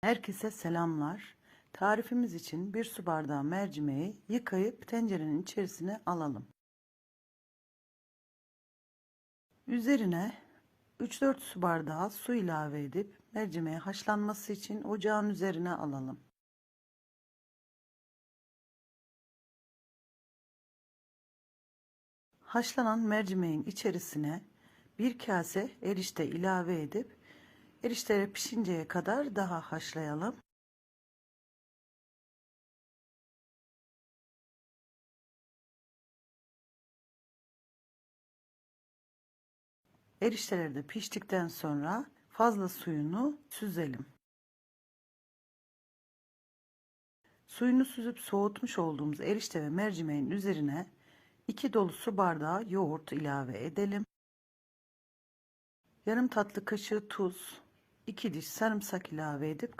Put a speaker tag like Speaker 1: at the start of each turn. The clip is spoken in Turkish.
Speaker 1: Herkese selamlar. Tarifimiz için bir su bardağı mercimeği yıkayıp tencerenin içerisine alalım. Üzerine 3-4 su bardağı su ilave edip mercimeği haşlanması için ocağın üzerine alalım. Haşlanan mercimeğin içerisine bir kase erişte ilave edip erişteler pişinceye kadar daha haşlayalım. Erişteler de piştikten sonra fazla suyunu süzelim. Suyunu süzüp soğutmuş olduğumuz erişte ve mercimeğin üzerine 2 dolu su bardağı yoğurt ilave edelim. Yarım tatlı kaşığı tuz, 2 diş sarımsak ilave edip